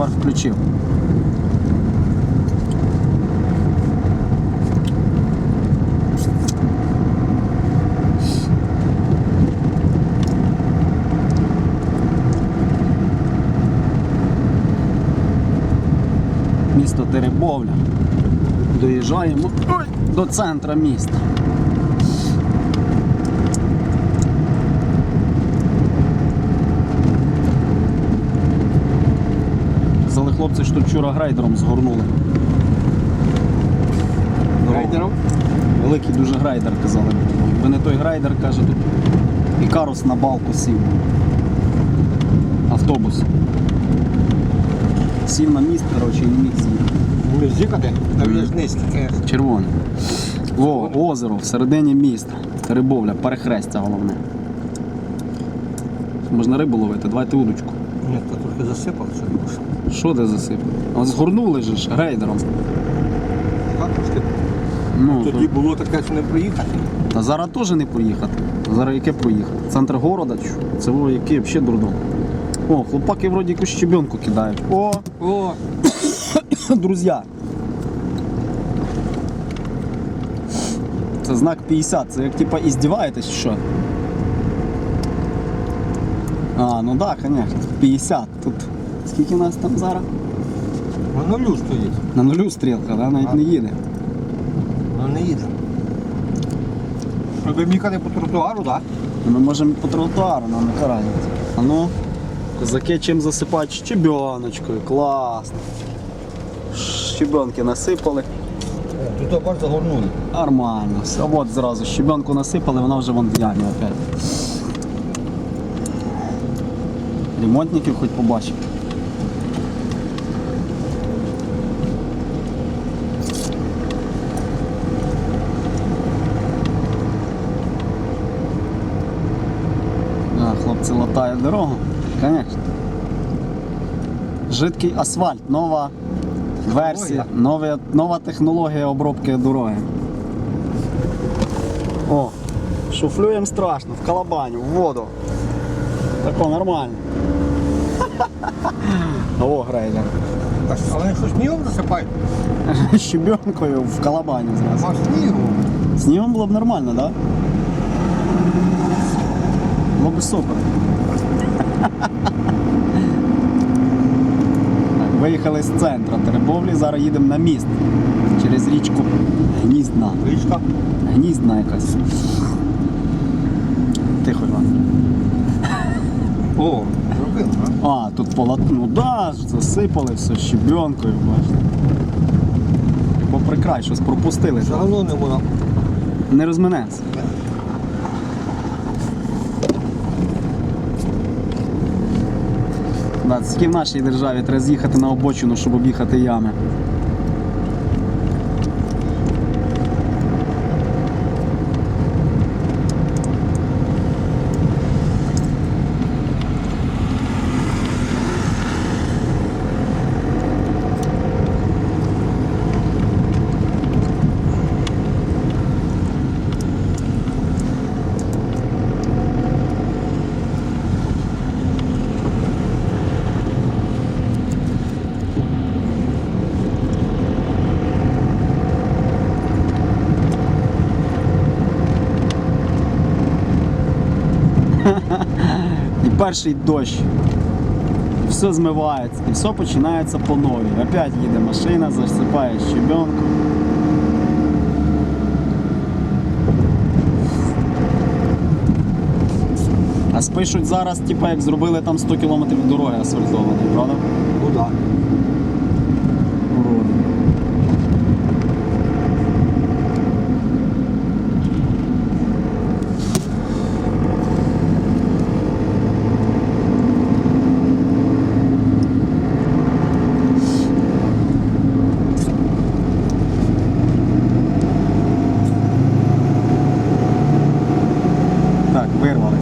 тепер включив. Місто Теребовля. Доїжджаємо до центра міста. Хлопці, що вчора грейдером згорнули. Грейдером? Великий дуже грейдер, казали. Якби не той грейдер, каже, тут Ікарус на балку сів. Автобус. Сів на міст, коротше, і не міг з'їхати. Ми з'їхати? Там є ж конечно. Червоне. Во, озеро всередині міста. Рибовля, перехрестя головне. Можна рибу ловити, давайте удочку. Ні, то трохи засипав, що можна. Що ти засипав? А згорнули же ж грейдером. Так. Ну, Тоді було таке, що не проїхати. Та зараз теж не проїхати. Зараз яке проїхати? Центр города, чу. це во, який взагалі дурдом. О, хлопаки вроді якусь щебенку кидають. О, О, друзі. Це знак 50, це як типа іздіваєтесь, чи що? А, ну да, звісно, 50. Тут скільки нас там зараз? на нулю стоїть. На нулю стрілка, да? навіть не їде. Ну не їде. Аби їхати по тротуару, так? Ну, Ми можемо по тротуару, нам не карається. А ну, козаки чим засипати? Щебеночкою, класно. Щебенки насипали. Тут бач загорнули. Нормально. Все, от зразу щебенку насипали, вона вже вон в ямі опять. Ремонтників хоч побачив. Хлопці латають дорогу. Звісно. Жидкий асфальт, нова версія, нова, нова технологія обробки дороги. О, шуфлюємо страшно, в калабаню, в воду. Тако нормально. О, грейдер. Але що снігом засипають? Щебенкою в калабаню зразу. А снігу. Снігом було б нормально, так? Да? Було б супер. Виїхали з центру Теребовлі, зараз їдемо на міст через річку Гніздна. Річка. Гніздна якась. Тихо, Іван. О, зробили, а? А, тут полотно, ну да, засипали все щебенкою, бачите. Попри край, щось пропустили. Одно не воно. Не розминеться. Тільки в нашій державі треба з'їхати на обочину, щоб об'їхати ями. І перший дощ. І все змивається, і все починається по новій. Опять їде машина, засипає щебенку. А спишуть зараз, типа, як зробили там 100 кілометрів дороги асфальтованої, правда? Ну так. Уроди. вирвали.